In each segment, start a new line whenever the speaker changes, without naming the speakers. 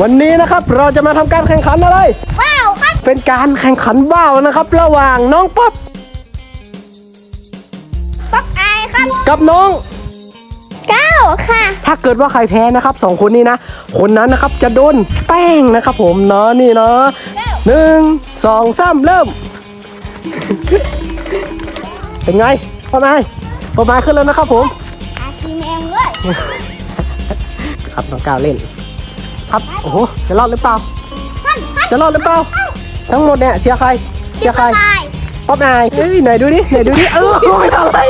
วันนี้นะครับเราจะมาทำการแข่งขันอะไร
ว้าวครับ
เป็นการแข่งขันว่าวนะครับ ระหว่างน้องป๊อป
ป๊อกอายครับ
กับน้อง
เก้าค่ะ
ถ้าเกิดว่าใครแพ้นะครับสองคนนี้นะ คนนั้นนะครับจะโดนแป้งนะครับผมเนาะนี่เนาะหนึ่งสองสามเริ่ม เป็นไงพ่อไม้พ่อไม้ขึ้นแล้วนะครับผม
อาชีแมงเลย
ครับน้องก้าวเล่น ครับ โอ้โห จะรอดหรือเปล่า
ท่านท่าน
จะรอดหรือเปล่า ทั้งหมดเนี่ยเชียร์ใคร เชียร์ใคร
ตาย
ป๊อปนายเอ้ยไหนดูดิไหนดูดิเออไม่ทำอะไร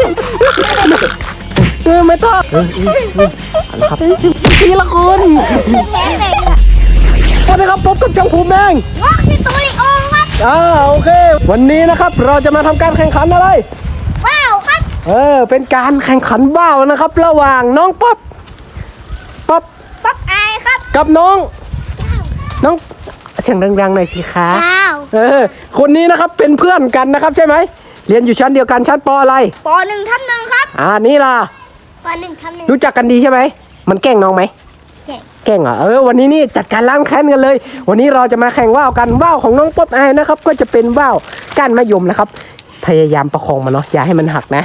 เออไม่ต้องเออเออเออเอาละครับทีละคน
แมงเลยค่ะ
สวัสดีครับพบกับจังภูมิแมง
งอกที่ตูริโอครับ
อ่าโอเค วันนี้นะครับเราจะมาทำการแข่งขันอะไร
ว้าวครับ
เออเป็นการแข่งขันว่าวนะครับ ระหว่างน้องป๊อปป๊อป
ป๊อกอายครับ
กับน้อง น้องเสียงดังๆหน่อยสิคะ
ว้าว
เออคนนี้นะครับเป็นเพื่อนกันนะครับใช่ไหมเรียนอยู่ชั้นเดียวกันชั้นปออะไร
ปหนึ่งทับหนึ่งครับ
อ่านี่ล่ะ
ปหนึ่งทับหนึ่ง
รู้จักกันดีใช่ไหม มันแกล้งน้องไหม
เก่ง
แกล้งเหรอ เออ วันนี้นี่จัดการล้างแค้นกันเลย วันนี้เราจะมาแข่งว่าวกัน ว่าวของน้องป๊อปอายนะครับ ก็จะเป็นว่าวก้านมะยมนะครับ พยายามประคองมันเนาะอย่าให้มันหักนะ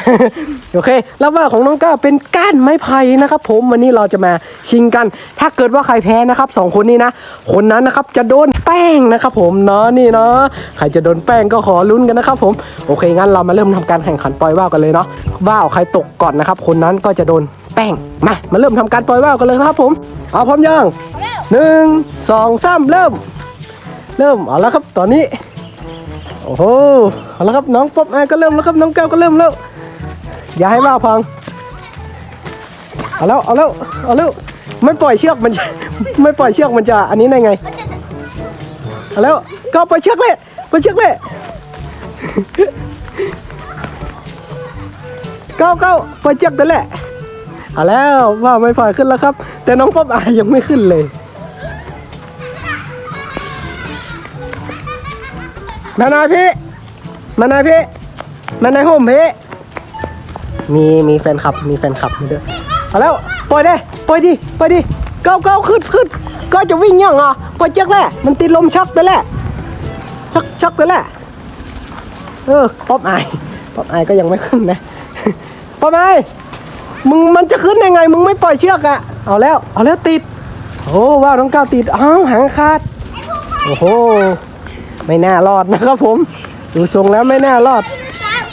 โอเค แล้วว่าของน้องก้าวเป็นก้านไม้ไผ่นะครับ ผมวันนี้เราจะมาชิงกัน ถ้าเกิดว่าใครแพ้นะครับสองคนนี้นะ คนนั้นนะครับจะโดนแป้งนะครับ ผมเนาะนี่เนาะใครจะโดนแป้งก็ขอลุ้นกันนะครับ ผมโอเคงั้นเรามาเริ่มทำการแข่งขันปล่อยว่าวกันเลยเนาะว่าวใครตกก่อนนะครับ คนนั้นก็จะโดนแป้งมามาเริ่มทำการปล่อยว่าวกันเลยครับ ผมเอาพร้อมยังหนึ่งสองสามเริ่ม เริ่มเอาแล้วครับตอนนี้ โอ้โหเอาแล้วครับน้องป๊อปอายก็เริ่มแล้วครับน้องแก้วก็เริ่มแล้วอย่าให้ว่าพังเอาแล้วเอาแล้วเอาแล้วไม่ปล่อยเชือกมัน ไม่ปล่อยเชือกมันจะอันนี้ได้ไงเอาแล้วก็ปล่อยเชือกเลยปล่อยเชือกเลยก้าวก้าวปล่อยเชือกนั่นแหละเอาแล้วว่าไม่ปล่อยขึ้นแล้วครับ แต่น้องป๊อปอายยังไม่ขึ้นเลย มานายพี่ มานายพี่ มานายห่มพี่ มีมีแฟนคลับ มีแฟนคลับมาด้วยเอาแล้ว ปล่อยได้ ปล่อยดิ ปล่อยดิ เก้าเก้าขึ้นขึ้นก็จะวิ่งยังอะปล่อยเชือกแหละมันติดลมชักไปแหละชักชักไปแหละเออ ป๊อปอป๊อปอก็ยังไม่ขึ้นนะ ป๊อปอมึงมันจะขึ้นยังไง มึงไม่ปล่อยเชือกอะเอาแล้ว เอาแล้วติด โอ้ว้าวน้องก้าวติด อ้าวหางขาด โอ้โห ไม่น่ารอดนะครับผม ดูทรงแล้วไม่น่ารอด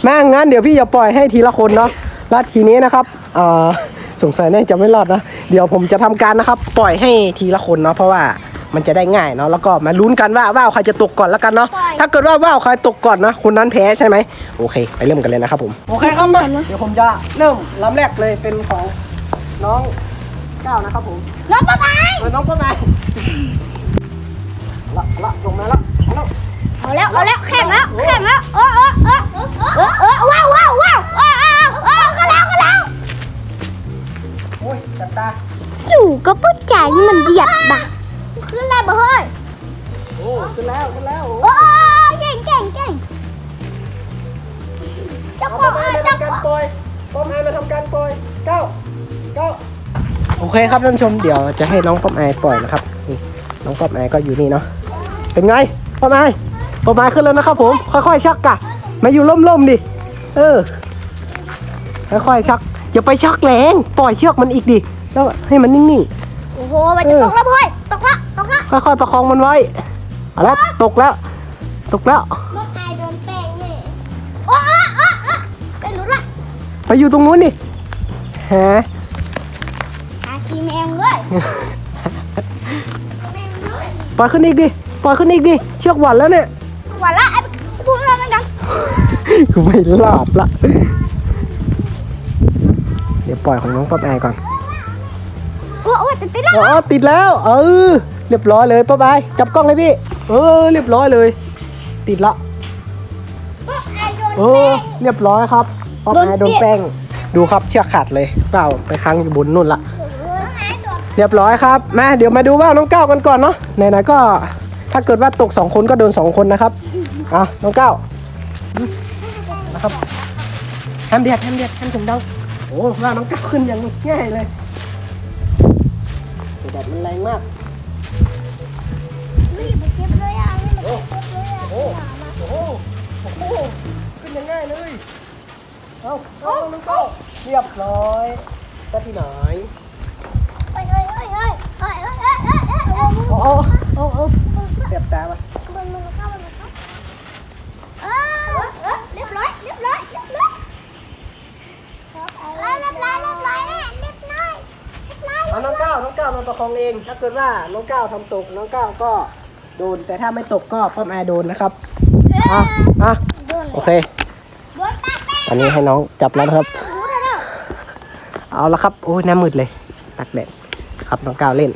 แม่งั้นเดี๋ยวพี่จะปล่อยให้ทีละคนเนาะแล้วทีนี้นะครับเอ่อสงสัยแน่จะไม่รอดนะ เดี๋ยวผมจะทำการนะครับ ปล่อยให้ทีละคนเนาะเพราะว่ามันจะได้ง่ายเนาะแล้วก็มาลุ้นกันว่าว่าวใครจะตกก่อนแล้วกันเนาะถ้าเกิดว่าว่าวใครตกก่อนนะคนนั้นแพ้ใช่ไหมโอเค ไปเริ่มกันเลยนะครับผมโอเคครับมาเดี๋ยวผมจะเริ่มลำแรกเลยเป็นของน้องก้าวนะครับผม
น้องป๊อกอาย
เออน้องเป็นไงละละลงมาละละ
เอาแล้วเอาแล้วแข่งแล้วแข่งแล้วเออเออเออเออเออว้าวว้าวว้าวเออเออเออก็แล้วก็แล้ว
โอ้ยจับตา
อยู่ก็พูดจาที่มันเบียดบ่ะขึ้นแล้วบ่เฮ้ย
โอ้ขึ้นแล้วขึ้นแล้ว
โอ้ยเก่งเก่งเก่งเจ้า
เอา
ข
ป้
อ
องมไม้มา
เจ้า
ทำการ
ของ
ปล่อยป้อมไม้มาทำการปล่อยเก้าเก้าโอเคครับท่านผู้ชมเดี๋ยวจะให้น้องป้อมไม้ปล่อยนะครับนี่น้องป้อมไม้ก็อยู่นี่เนาะเป็นไงป้อมไม้ ป้อมไม้ขึ้นแล้วนะครับผม ค่อยๆชักกะ มาอยู่ล่มๆดิ เออ ค่อยๆชัก อย่าไปชักแรง ปล่อยเชือกมันอีกดิ แล้วให้มันนิ่งๆ
โอ้โห มันจะตกแล้วเฮ้ยตกละตกละ
ค่อยๆประคองมันไว้ เอาละตกแล้ว ตกแล้ว
น้องอายโดนแป้งแน่โอ้เออเออเออได้รู้ละ
ไปอยู่ตรงนู้นดิฮะ
อาชีแมงเลย
ปล่อยขึ้นอีกดิ ปล่อยขึ้นอีกดิ เชือกหวันแล้วเนี่ย กูไม่รอดละ เดี๋ยวปล่อยของน้องป๊อปแอร์ก่อน
โอ้โอ้ติดติดแล้ว
อ๋อติดแล้ว เออ เรียบร้อยเลยป๊อปแอร์จับกล้องเลยพี่ เออ เรียบร้อยเลย ติดละ
ไอ้โดน
เออ เรียบร้อยครับป๊อปแอร์โดนแป้ง ดูครับเชือกขาดเลยเปล่าไปค้างอยู่บนนู่นละ
น้องอายตัว
เรียบร้อยครับมาเดี๋ยวมาดูว่าน้องก้าวกันก่อนเนาะไหนๆก็ถ้าเกิดว่าตกสองคนก็โดนสองคนนะครับ อะ น้องก้าวะครับแฮมเดียดแฮมเดียดแฮมถึงดังโอ้ว่าน้องก้าวขึ้นอย่างง่ายเลยแดดมันแรงมากรีบไปเก็บเลยอะรีบไป
เก็บเลยอะโอ้โหโอ้โหขึ้นอย่างง่าย
เลยเอาเอาน้องก้า
เรียบร้อยก็ที่ไหนไปเลยเฮ้เฮ้ยเฮ้เฮ้ยเฮ้เฮ้ยโอ้โหอเสียบแตา
ไปมันมันเข้ามัน มาประคองเอง ถ้าเกิดว่าน้องเก้าทำตกน้องเก้าก็โดน แต่ถ้าไม่ตกก็ป้อมแอร์โดนนะครับอะอะ
โดน
โอเค
โดนตาแป้ง
อันนี้ให้น้องจับแล้วนะครับ
รู้แล้วเด้อ
เอาละครับโอ้ยหน้ามืดเลยตักแดดครับน้องก้าวเล่น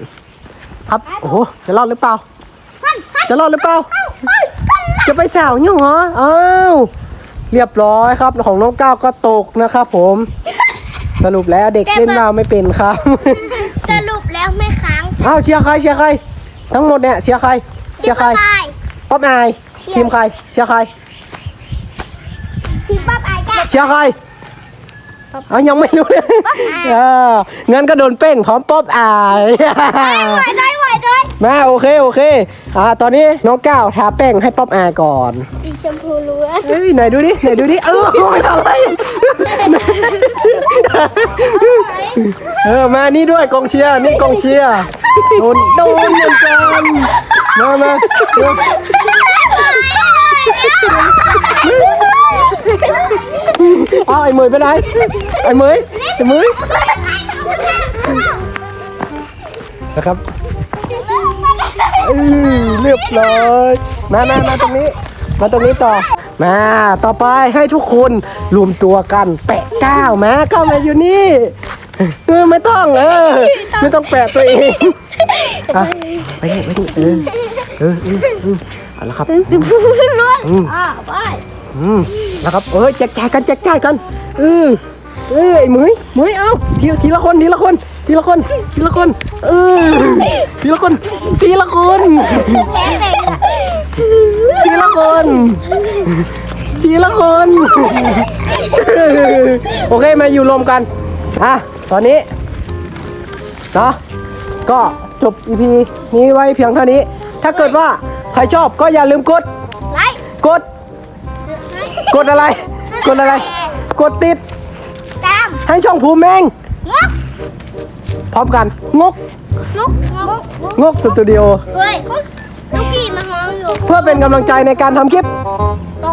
ครับโอ้โหจะรอดหรือเปล่า
พันพัน
จะรอดหรือเปล่า
เอ้าเอ้ยพัน
จะไปสาวเนี่ยเหรออ้าวเรียบร้อยครับของน้องก้าวก็ตกนะครับผม สรุปแล้วเด็กเล่นมาวไม่เป็นครับ
สรุปแล้วไม่ค้าง
อ้าวเชียร์ใครเชียร์ใคร ทั้งหมดเนี่ยเชียร์ใครเชียร์ใคร
ทีมป้า
ป๊อปอาย
เชียร์
ทีมใครเชียร์ใคร
ทีมป้าไอ้จ้ะ
เชียร์ใครเอายังไม่รู้เลย
ป๊อปอาย
เอองั้นก็โดนเป้งพร้อมป๊อปอาย
ไหวใจไหวใจ
มาโอเคโอเคอ่าตอนนี้น้องก้าวทาแป้งให้ป๊อปอายก่อน
สีชมพูล้วน
เฮ้ยไหนดูดิไหนดูดิเออไม่ทำอะไรเออมานี่ด้วยกองเชียร์นี่กองเชียร์ โดนโดนเหมือนกันมามาเออเอาไอ้เหมยไปไหนไอ้เหมยไอ้เหมยนะครับเออเรียบร้อยมามามาตรงนี้ มาตรงนี้ต่อ มาต่อไปให้ทุกคนรวมตัวกันแปะก้าวมาก้าวมาอยู่นี่ เออไม่ต้องเออ ไม่ต้องแปะตัวเองอะไปนี่ไปนี่เออเออเออเออเอาละครับ
สีชมพูล้วน
อืม
อ่าไป
อืมแล้วครับเอ้ยแจกจ่ายกันแจกจ่ายกันเออเอ้ยไอ้หมืยหมืยเอาทีทีละคนทีละคนทีละคนทีละคน เออทีละคนทีละคน
แพ้เด็กอะ
ทีละคนทีละคน โอเคมาอยู่รวมกันอะ ตอนนี้เนาะก็จบ EP นี้ไว้เพียงเท่านี้ ถ้าเกิดว่าใครชอบก็อย่าลืมกด
ไล่
กด กดอะไร กดอะไร กดติด
ตาม
ให้ช่องภูมิแมง
งก
พร้อมกันงก
ลุกงก
งกสตูดิโอ
เฮ้ยลูก พี่มาห้องอยู่
เพื่อเป็นกำลังใจในการทำคลิป
โต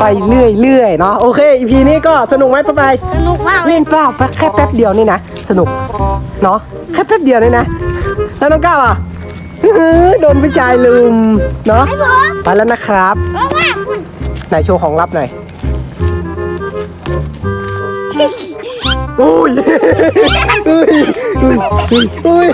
ไปเรื่อยๆเนาะโอเค EP นี้ก็สนุกไหมป๊าไป
สนุกมากเลย
เล่นเปล่าแป๊บแค่แป๊บเดียวนี่นะสนุกเนาะแค่แป๊บเดียวนี่นะ แล้วน้องก้าวอะอื้อหือโดนผู้ชายลืมเนาะ
ไอ้ผม
ไปแล้วนะครับ
ว่าว่าคุณ
ไหนโชว์ของลับหน่อยโอ้ยอุ้ย อุ้ย อุ้ยอุ้ย